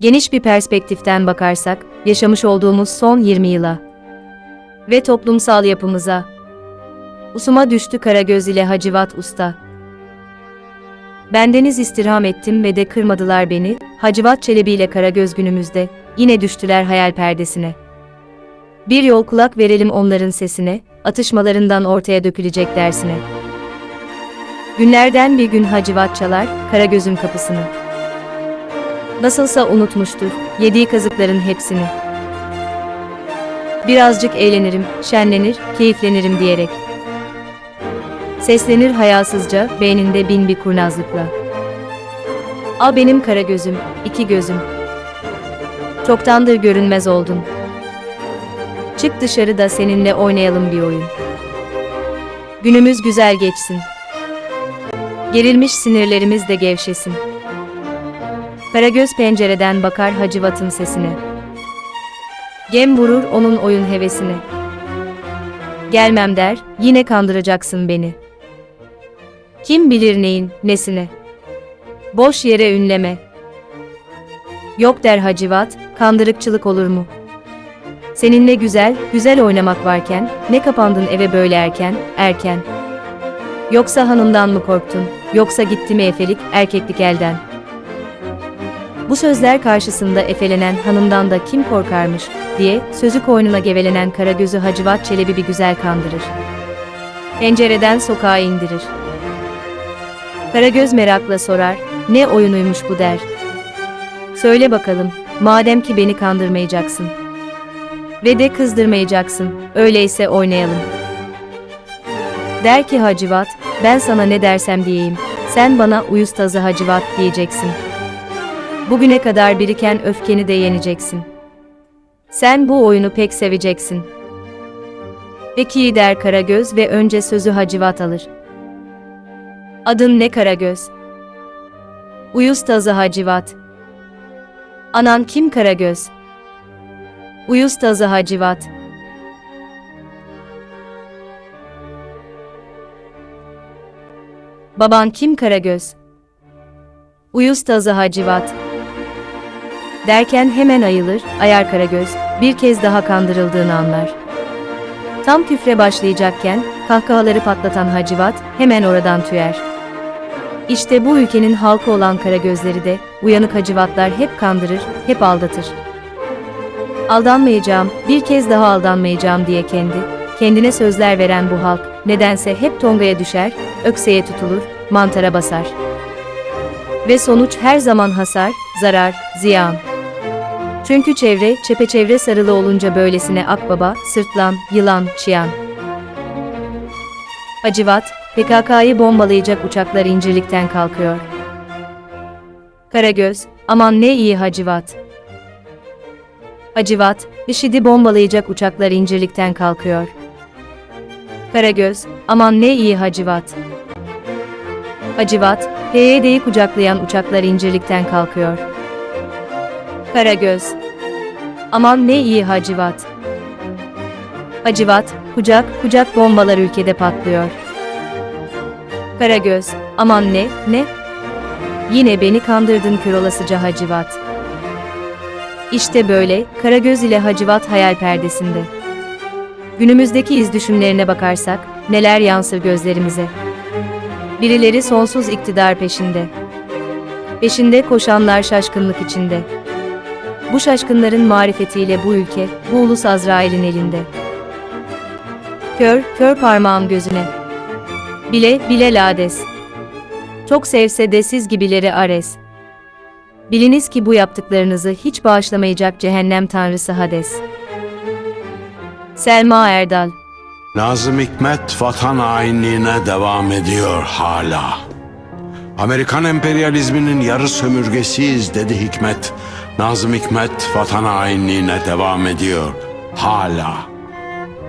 Geniş bir perspektiften bakarsak, yaşamış olduğumuz son 20 yıla ve toplumsal yapımıza. Usuma düştü Karagöz ile Hacivat Usta. Bendeniz istirham ettim ve de kırmadılar beni, Hacivat Çelebi ile Karagöz günümüzde, yine düştüler hayal perdesine. Bir yol kulak verelim onların sesine, atışmalarından ortaya dökülecek dersine. Günlerden bir gün Hacivat çalar, Karagöz'ün kapısını. Nasılsa unutmuştur, yediği kazıkların hepsini. Birazcık eğlenirim, şenlenir, keyiflenirim diyerek. Seslenir hayasızca, beyninde bin bir kurnazlıkla. A benim kara gözüm, iki gözüm. Çoktandır görünmez oldun. Çık dışarı da seninle oynayalım bir oyun. Günümüz güzel geçsin. Gerilmiş sinirlerimiz de gevşesin. Karagöz pencereden bakar Hacivat'ın sesine. Gem vurur onun oyun hevesine. Gelmem der, yine kandıracaksın beni. Kim bilir neyin, nesine. Boş yere ünleme. Yok der Hacivat, kandırıkçılık olur mu? Seninle güzel, güzel oynamak varken, ne kapandın eve böyle erken, erken. Yoksa hanımdan mı korktun, yoksa gitti mi efelik, erkeklik elden.'' Bu sözler karşısında efelenen hanımdan da kim korkarmış, diye sözü koynuna gevelenen Karagöz'ü Hacivat Çelebi bir güzel kandırır. Pencereden sokağa indirir. Karagöz merakla sorar, ne oyunuymuş bu der. Söyle bakalım, madem ki beni kandırmayacaksın. Ve de kızdırmayacaksın, öyleyse oynayalım. Der ki Hacivat, ben sana ne dersem diyeyim, sen bana uyuz tazı Hacivat diyeceksin.'' Bugüne kadar biriken öfkeni de yeneceksin. Sen bu oyunu pek seveceksin. Peki der Karagöz ve önce sözü Hacivat alır. Adın ne Karagöz? Uyuz tazı Hacivat. Anan kim Karagöz? Uyuz tazı Hacivat. Baban kim Karagöz? Uyuz tazı Hacivat. Derken hemen ayılır, ayar Karagöz, bir kez daha kandırıldığını anlar. Tam küfre başlayacakken, kahkahaları patlatan Hacivat, hemen oradan tüyer. İşte bu ülkenin halkı olan Karagözleri de, uyanık Hacivatlar hep kandırır, hep aldatır. Aldanmayacağım, bir kez daha aldanmayacağım diye kendi, kendine sözler veren bu halk, nedense hep tongaya düşer, ökseye tutulur, mantara basar. Ve sonuç her zaman hasar, zarar, ziyan. Çünkü çevre, çepeçevre sarılı olunca böylesine akbaba, sırtlan, yılan, çıyan. Hacivat, PKK'yı bombalayacak uçaklar incirlikten kalkıyor. Karagöz, aman ne iyi Hacivat. Hacivat, IŞİD'i bombalayacak uçaklar incirlikten kalkıyor. Karagöz, aman ne iyi Hacivat. Hacivat, PYD'yi kucaklayan uçaklar incirlikten kalkıyor. Karagöz. Aman ne iyi Hacivat. Hacivat, kucak, kucak bombalar ülkede patlıyor. Karagöz. Aman ne, ne? Yine beni kandırdın kör olasıca Hacivat. İşte böyle, Karagöz ile Hacivat hayal perdesinde. Günümüzdeki iz düşümlerine bakarsak, neler yansır gözlerimize. Birileri sonsuz iktidar peşinde. Peşinde koşanlar şaşkınlık içinde. Bu şaşkınların marifetiyle bu ülke, bu ulus Azrail'in elinde. Kör, kör parmağım gözüne. Bile, bile lades. Çok sevse de siz gibileri ares. Biliniz ki bu yaptıklarınızı hiç bağışlamayacak cehennem tanrısı Hades. Selma Erdal Nazım Hikmet vatan hainliğine devam ediyor hala. Amerikan emperyalizminin yarı sömürgesiyiz dedi Hikmet. Nazım Hikmet vatan hainliğine devam ediyor hala.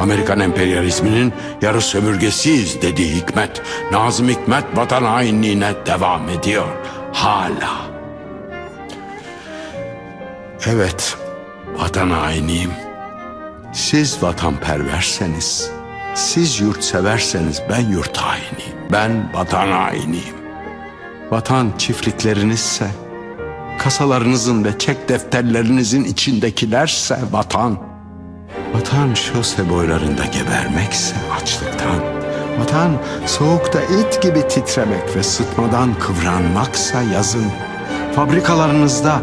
Amerikan emperyalizminin yarı sömürgesiyiz dedi Hikmet. Nazım Hikmet vatan hainliğine devam ediyor. Hala. Evet, vatan hainiyim. Siz vatanperverseniz, siz yurtseverseniz ben yurt hainiyim. Ben vatan hainiyim. Vatan çiftliklerinizse, kasalarınızın ve çek defterlerinizin içindekilerse vatan. Vatan şose boylarında gebermekse açlıktan. Vatan soğukta it gibi titremek ve sıtmadan kıvranmaksa yazın. Fabrikalarınızda